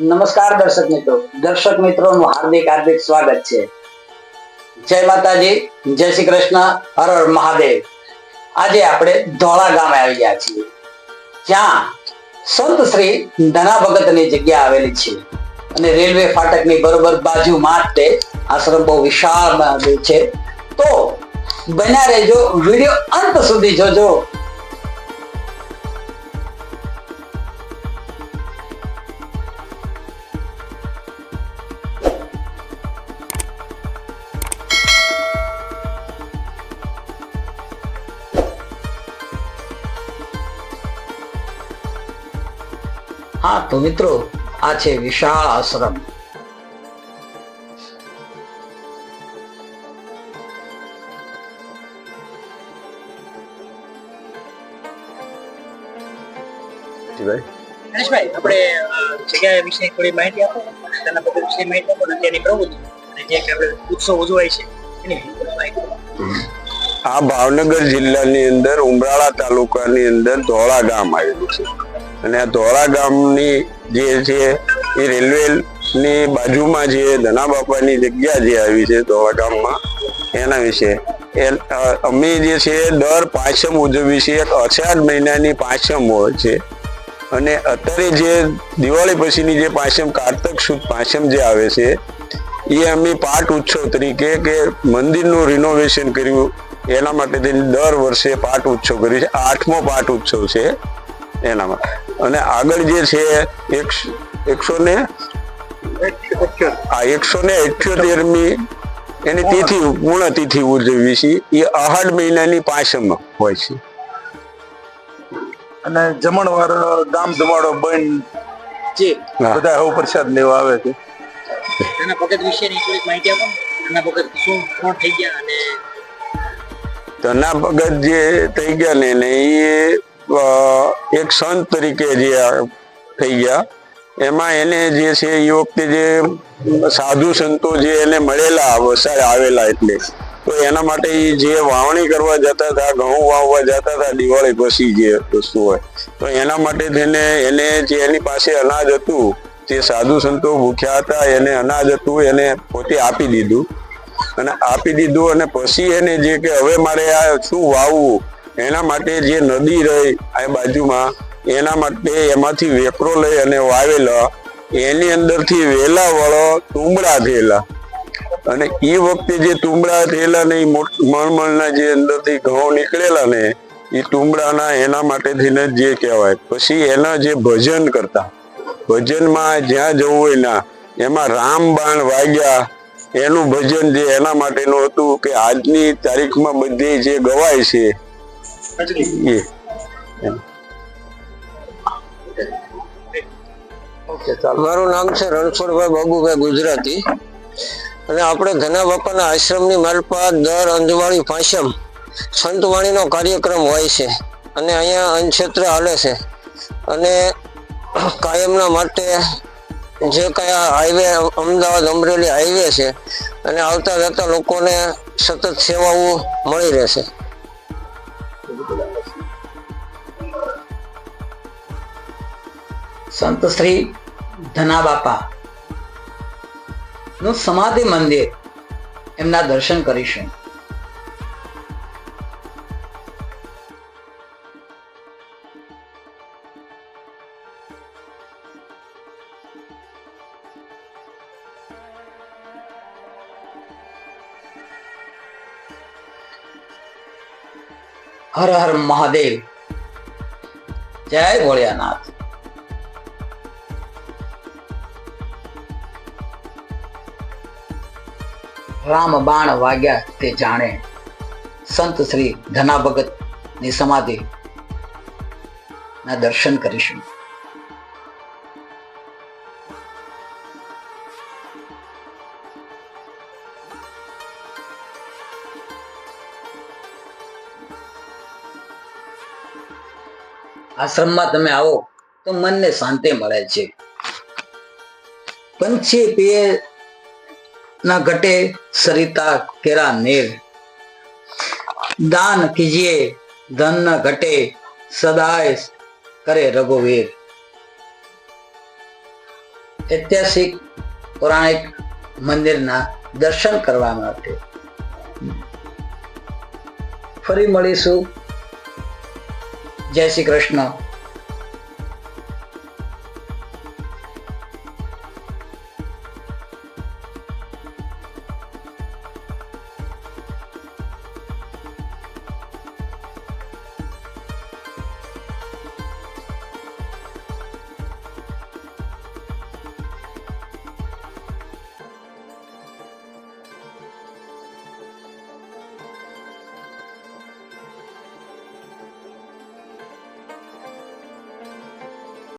નમસ્કાર દર્શક મિત્રો. દર્શક મિત્રોનું હાર્દિક હાર્દિક સ્વાગત છે. જય માતાજી, જય શ્રી કૃષ્ણ, હર હર મહાદેવ. આજે આપણે ધોળા ગામે આવી ગયા છીએ. જ્યાં સંત શ્રી ધના ભગતની જગ્યા આવેલી છે. અને રેલવે ફાટકની બરોબર બાજુમાં જ તે આશ્રમ બહુ વિશાળ છે. તો બન્યા રહેજો. વીડિયો અંત સુધી જોજો. હા તો મિત્રો આ છે વિશાળ આશ્રમ. ગણેશભાઈ આપણે જગ્યા વિશે થોડી માહિતી આપો. તેના બધા વિશે માહિતી આપો અને પ્રવૃત્તિ. અને જે આપણે ઉત્સવ ઉજવાય છે એની માહિતી આ ભાવનગર જિલ્લાની અંદર ઉમરાળા તાલુકાની અંદર ધોળા ગામ આવેલું છે. અને આ ધોળા ગામની જે છે એ રેલવે ની બાજુમાં જે ધના બાપાની જગ્યા જે આવી છે ધોળા ગામમાં એના વિશે. અમે જે છે દર પાંચમ ઉજવીએ છીએ એક અષાઢ મહિનાની પાંચમ હોય છે. અને અત્યારે જે દિવાળી પછીની જે પાંચમ કારતક સુદ પાંચમ જે આવે છે એ અમે પાટ ઉત્સવ તરીકે કે મંદિરનું રિનોવેશન કર્યું. એના માટે દર વર્ષે પાટ ઉત્સવ કર્યું છે આઠમો પાઠ ઉત્સવ છે એનામાં અને આગળ જે છે એકસો ને આ એકસો ને અઠ્યોતેરમી એની તિથિ પૂર્ણ તિથિ ઉજવવી છે એ અહાડ મહિનાની પાંચમ હોય છે. અને જમણવાર ગામ જમાડો બંધ. જે. હા. બધા હવે પ્રસાદ લેવા આવે છે. તેના ભગત વિશેની થોડીક માહિતી આપો. ને. તેના ભગત શું કોણ થઈ ગયા અને ધના ભગત જે થઈ ગયા ને ને એ એક સંત તરીકે જે થઈ ગયા. એમાં એને જે છે એ વખતે જે સાધુ સંતો જે એને મળેલા વસાડ આવેલા એટલે. તો એના માટે જે વાવણી કરવા જતા હતા, ઘઉં વાવવા જતા હતા, દિવાળી પછી જે વસ્તુ હોય, તો એના માટે તેને એને જે એની પાસે અનાજ હતું, જે સાધુ સંતો ભૂખ્યા હતા, એને અનાજ હતું, એને પોતે આપી દીધું. અને આપી દીધું અને પછી એને જે કે હવે મારે આ શું વાવવું, એના માટે જે નદી રહી આ બાજુમાં, એના માટે એમાંથી વેપરો લઈ અને વાવેલા, એની અંદરથી વેલા વળો તુંબડા થયેલા. અને એ વખતે જે તુંબડા થયેલા ને એ મોટ- મણમણના જે અંદરથી ઘઉં નીકળેલા ને એ તુંબડાના એના માટે થઈને જે કહેવાય. પછી એના જે ભજન કરતા ભજનમાં જ્યાં જવું હોય ના એમાં રામબાણ વાગ્યા એનું ભજન જે એના માટેનું હતું કે આજની તારીખમાં બધી જે ગવાય છે એ. મારું નામ છે રણછોડભાઈ બાબુભાઈ ગુજરાતી. અને આપણે ધના બાપાના આશ્રમની મારફત દર અંજવાળી પાંચમ સંતવાણીનો કાર્યક્રમ હોય છે. અને અહીંયા અન્નક્ષેત્ર હાલે છે. અને કાયમના માટે જે કયા હાઈવે અમદાવાદ અમરેલી હાઈવે છે અને આવતા જતા લોકોને સતત સેવાઓ મળી રહેશે સંત ધના બાપા. નું સમાધિ મંદિર એમના દર્શન કરીશું. હર હર મહાદેવ. જય ભોળિયાનાથ. રામ બાણ વાગ્યા તે જાણે સંત શ્રી ધના ભગતની સમાધિ ના દર્શન કરીશું. આશ્રમમાં તમે આવો તો મનને શાંતિ મળે છે. પંચે પીએ ના ઘટે સરિતા કેરા નેર. દાન કીજીએ, ધન ન ઘટે સદાય કરે રઘુવીર. ઐતિહાસિક પૌરાણિક મંદિરના દર્શન કરવા માટે ફરી મળીશું. જય શ્રી કૃષ્ણ.